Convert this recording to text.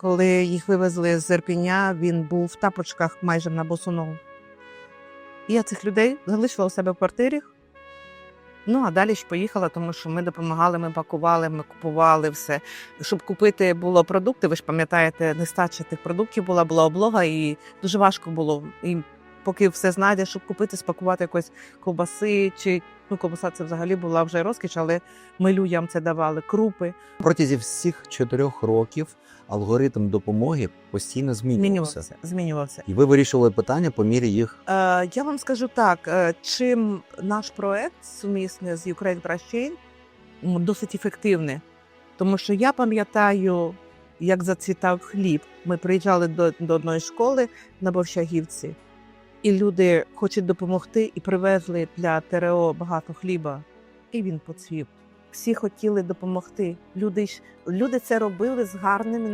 Коли їх вивезли з Ірпіня, він був в тапочках майже на босу ногу. Я цих людей залишила у себе в квартирі. Ну, а далі ж поїхала, тому що ми допомагали, ми пакували, ми купували все. Щоб купити було продукти, ви ж пам'ятаєте, нестача тих продуктів була, була облога, і дуже важко було. І поки все знайдеш, щоб купити, спакувати якось ковбаси чи ну, ковбаса це взагалі була вже розкіш, але ми людям це давали, крупи. Протязі всіх чотирьох років алгоритм допомоги постійно змінювався. Змінювався. Змінювався. І ви вирішували питання по мірі їх Е, я вам скажу так: е, чим наш проект сумісний з Ukraine Trust досить ефективний. Тому що я пам'ятаю, як зацвітав хліб. Ми приїжджали до, до одної школи на Борщагівці, і люди хочуть допомогти і привезли для ТРО багато хліба, і він поцвів. Всі хотіли допомогти. Люди, люди це робили з гарними